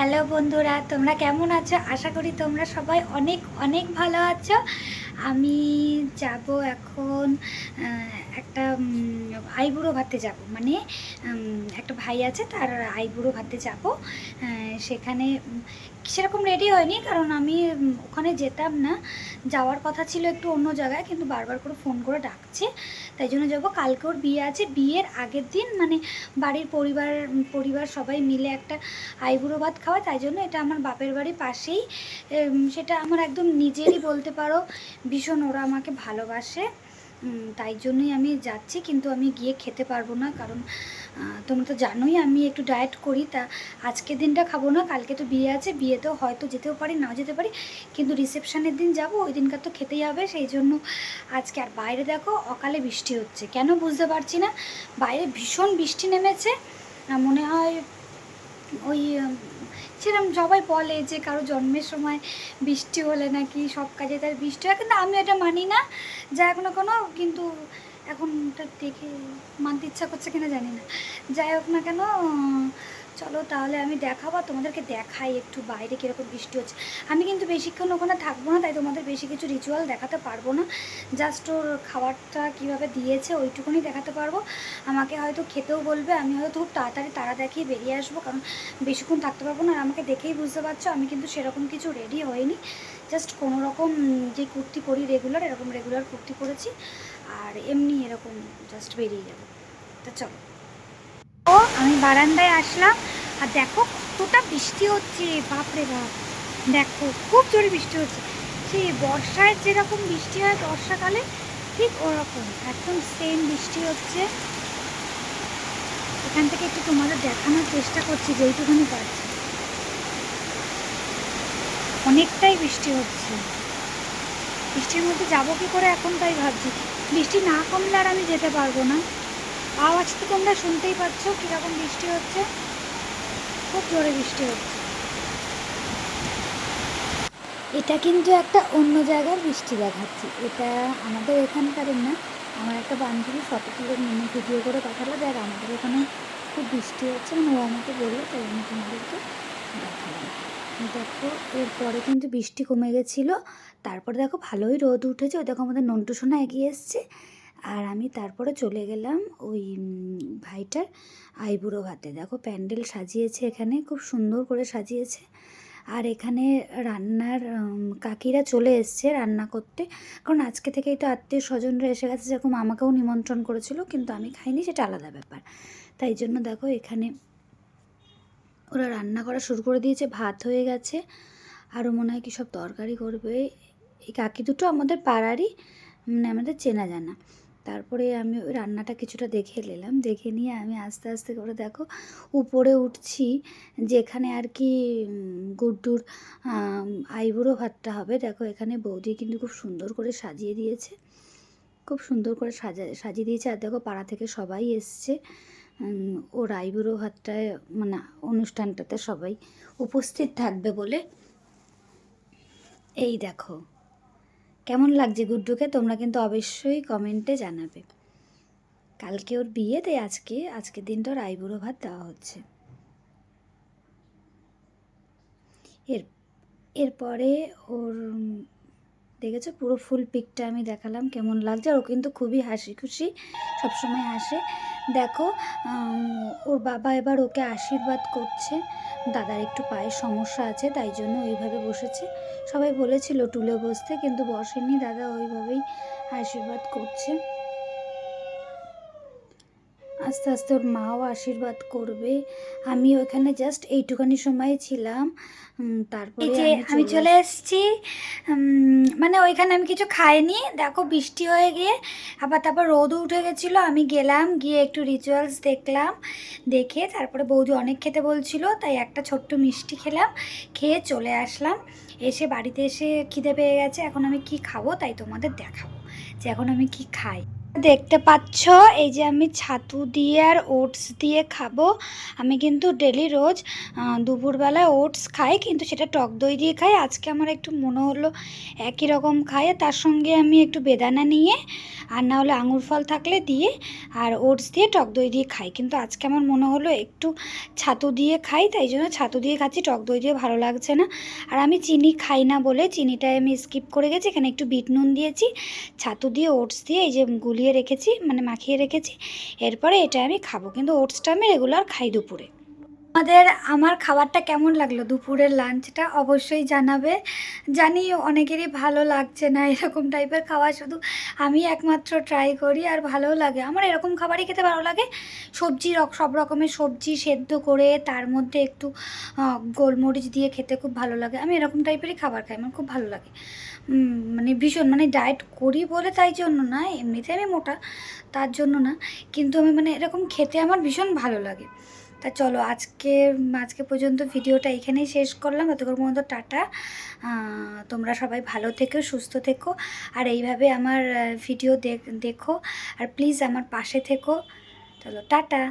Hello বন্ধুরা তোমরা কেমন আছো? আশা করি তোমরা সবাই অনেক অনেক ভালো আছো। আমি যাব এখন একটা আইবুড়ো ভাতে যাব। মানে একটা ভাই আছে, তার আইবুড়ো ভাতে যাব। সেখানে সেরকম রেডি হয়নি, কারণ আমি ওখানে যেতাম না। যাওয়ার কথা ছিল একটু অন্য জায়গায়, কিন্তু বারবার করে ফোন করে ডাকছে। তাই জন্য যাব। কালকে ওর বিয়ে আছে। বিয়ের আগের দিন মানে বাড়ির পরিবার পরিবার সবাই মিলে একটা আইবুড়ো ভাত খাওয়া। তাই জন্য এটা আমার বাপের বাড়ির পাশেই সেটা আমার একদম নিজেরই বলতে পারো, ভীষণ ওরা আমাকে ভালোবাসে তাই জন্যই আমি যাচ্ছি, কিন্তু আমি গিয়ে খেতে পারব না, কারণ তোমরা তো জানোই আমি একটু ডায়েট করি, তা আজকের দিনটা খাব না, কালকে তো বিয়ে আছে, বিয়েতেও হয়তো যেতেও পারি, নাও যেতে পারি, কিন্তু রিসেপশনের দিন যাব, ওই দিনকার তো খেতেই হবে, সেই জন্য আজকে আর বাইরে দেখো, অকালে বৃষ্টি হচ্ছে, কেন বুঝতে পারছি না, বাইরে ভীষণ বৃষ্টি নেমেছে মনে হয় ওই সেরকম সবাই বলে যে কারও জন্মের সময় বৃষ্টি হলে নাকি সব কাজে তার বৃষ্টি হয়। কিন্তু আমি এটা মানি না। যা এখনও কোনো, কিন্তু এখনটা দেখে মানতে ইচ্ছা করছে কিনা জানি না। যাই হোক না কেন চলো তাহলে আমি দেখাবো তোমাদেরকে দেখাই একটু বাইরে কীরকম বৃষ্টি হচ্ছে। আমি কিন্তু বেশিক্ষণ ওখানে থাকব না, তাই তোমাদের বেশি কিছু রিচুয়াল দেখাতে পারব না। জাস্ট ওর খাবারটা কীভাবে দিয়েছে ওইটুকুনি দেখাতে পারব। আমাকে হয়তো খেতেও বলবে, আমি হয়তো খুব তাড়াতাড়ি তাড়া দেখিয়ে বেরিয়ে আসব, কারণ বেশিক্ষণ থাকতে পারব না। আর আমাকে দেখেই বুঝতে পারছ, আমি কিন্তু সেরকম কিছু রেডি হইনি। জাস্ট কোনো রকম যে কুর্তি পরি রেগুলার এরকম রেগুলার কুর্তি পরেছি। আর এমনি এরকম জাস্ট বেরিয়ে যাব তা চলো। আমি বারান্দায় আসলাম আর দেখো কতটা বৃষ্টি হচ্ছে, বাপরে বাপ। দেখো, খুব জোরে বৃষ্টি হচ্ছে। সেই বর্ষায় যেরকম বৃষ্টি হয় বর্ষাকালে, ঠিক ওরকম। একদম সেম বৃষ্টি হচ্ছে। এখান থেকে একটু তোমাদের দেখানোর চেষ্টা করছি, যেইটুকুনি পারছি। অনেকটাই বৃষ্টি হচ্ছে। বৃষ্টির মধ্যে যাব কি করে, এখন তাই ভাবছি। বৃষ্টি না কমলে আর আমি যেতে পারব না। আওয়াজ তো তোমরা শুনতেই পাচ্ছ, কীরকম বৃষ্টি হচ্ছে? খুব জোরে বৃষ্টি হচ্ছে। এটা কিন্তু একটা অন্য জায়গার বৃষ্টি দেখাচ্ছি। এটা আমাদের এখানকারের না, আমার একটা বান্ধবী ফটো তুলে নিয়ে ভিডিও করে পাঠালো, দেখ আমাদের ওখানে খুব বৃষ্টি হচ্ছে মানে ও আমাকে বলল, তাই আমি তোমাদেরকে দেখালাম। দেখো, এরপরে কিন্তু বৃষ্টি কমে গেছিল, তারপরে দেখো ভালোই রোদ উঠেছে দেখো আমাদের নন্টু সোনা এগিয়ে এসছে। আর আমি তারপরে চলে গেলাম ওই ভাইটার আইবুড়ো ভাতে দেখো প্যান্ডেল সাজিয়েছে এখানে, খুব সুন্দর করে সাজিয়েছে। আর এখানে রান্নার কাকিরা চলে এসছে রান্না করতে। কারণ আজকে থেকেই তো আত্মীয় স্বজনরা এসে গেছে, যেরকম আমাকেও নিমন্ত্রণ করেছিল, কিন্তু আমি খাইনি, সেটা আলাদা ব্যাপার। তাই জন্য দেখো এখানে ওরা রান্না করা শুরু করে দিয়েছে, ভাত হয়ে গেছে। আরও মনে হয় কি সব তরকারি করবে। এই কাকি দুটো আমাদের পাড়ারই মানে আমাদের চেনা জানা। তারপরে আমি ওই রান্নাটা কিছুটা দেখে নিলাম। দেখে নিয়ে আমি আস্তে আস্তে করে দেখো উপরে উঠছি যেখানে আর কি গুড্ডুর আইবুড়ো ভাতটা হবে। দেখো এখানে বৌদি কিন্তু খুব সুন্দর করে সাজিয়ে দিয়েছে। খুব সুন্দর করে সাজা সাজিয়ে দিয়েছে। আর দেখো পাড়া থেকে সবাই এসছে। উম, ওর আইবুড়ো ভাতটায় মানে অনুষ্ঠানটাতে সবাই উপস্থিত থাকবে বলে। এই দেখো। কেমন লাগছে গুড্ডুকে? তোমরা কিন্তু অবশ্যই কমেন্টে জানাবে। কালকে ওর বিয়ে তাই আজকে আজকের দিনটা ওর আইবুড়ো ভাত দেওয়া হচ্ছে। এর, এরপরে ওর, দেখেছ? পুরো ফুল পিকটা আমি দেখালাম, কেমন লাগছে? আর ও কিন্তু খুবই হাসি খুশি সবসময় হাসে। দেখো ওর বাবা এবার ওকে আশীর্বাদ করছে। দাদার একটু পায়ের সমস্যা আছে, তাই জন্য ওইভাবে বসেছে। সবাই বলেছিল টুলে বসতে, কিন্তু বসেনি। দাদা ওইভাবেই আশীর্বাদ করছে। আস্তে আস্তে ওর মাও আশীর্বাদ করবে। আমি ওখানে জাস্ট এইটুখানি সময় ছিলাম। তারপরে যে আমি চলে এসেছি। মানে ওইখানে আমি কিছু খাইনি। দেখো বৃষ্টি হয়ে গিয়ে আবার তারপর রোদও উঠে গেছিল। আমি গেলাম গিয়ে একটু রিচুয়ালস দেখলাম। দেখে তারপরে বৌদি অনেক খেতে বলছিল তাই একটা ছোট্ট মিষ্টি খেলাম। খেয়ে চলে আসলাম। এসে বাড়িতে এসে খিদে পেয়ে গেছে। এখন আমি কি খাব তাই তোমাদের দেখাবো যে এখন আমি কি খাই। দেখতে পাচ্ছ? এই যে আমি ছাতু দিয়ে আর ওটস দিয়ে খাব। আমি কিন্তু ডেলি রোজ দুপুরবেলা ওটস খাই, কিন্তু সেটা টক দই দিয়ে খাই। আজকে আমার একটু মনে হলো একই রকম খাই, তার সঙ্গে আমি একটু বেদানা নিয়ে আর না হলে আঙুর ফল থাকলে দিয়ে আর ওটস দিয়ে টক দই দিয়ে খাই। কিন্তু আজকে আমার মনে হলো একটু ছাতু দিয়ে খাই, তাই জন্য ছাতু দিয়ে খাচ্ছি, টক দই দিয়ে ভালো লাগছে না। আর আমি চিনি খাই না বলে, চিনিটাই আমি স্কিপ করে গেছি, এখানে একটু বিট নুন দিয়েছি। ছাতু দিয়ে ওটস দিয়ে এই যে গুলিয়ে রেখেছি মানে মাখিয়ে রেখেছি। এরপরে এটা আমি খাব। কিন্তু ওটসটা আমি রেগুলার খাই দুপুরে। আমাদের আমার খাবারটা কেমন লাগল? দুপুরের লাঞ্চটা অবশ্যই জানাবে। জানি অনেকেরই ভালো লাগছে না এরকম টাইপের খাওয়া শুধু আমি একমাত্র ট্রাই করি আর ভালোও লাগে। আমার এরকম খাবারই খেতে ভালো লাগে। সবজি সব রকমের সবজি সেদ্ধ করে তার মধ্যে একটু গোলমরিচ দিয়ে খেতে খুব ভালো লাগে। আমি এরকম টাইপেরই খাবার খাই, আমার খুব ভালো লাগে। মানে ভীষণ মানে ডায়েট করি বলে তাই জন্য না, এমনিতে আমি মোটা, তার জন্য না। কিন্তু আমি মানে এরকম খেতে আমার ভীষণ ভালো লাগে। তা চলো, আজকে আজকে পর্যন্ত ভিডিওটা এখানেই শেষ করলাম। এতক্ষণ পর্যন্ত টাটা। তোমরা সবাই ভালো থেকো, সুস্থ থেকো, আর এইভাবে আমার ভিডিও দেখো আর প্লিজ আমার পাশে থেকো। চলো, টাটা।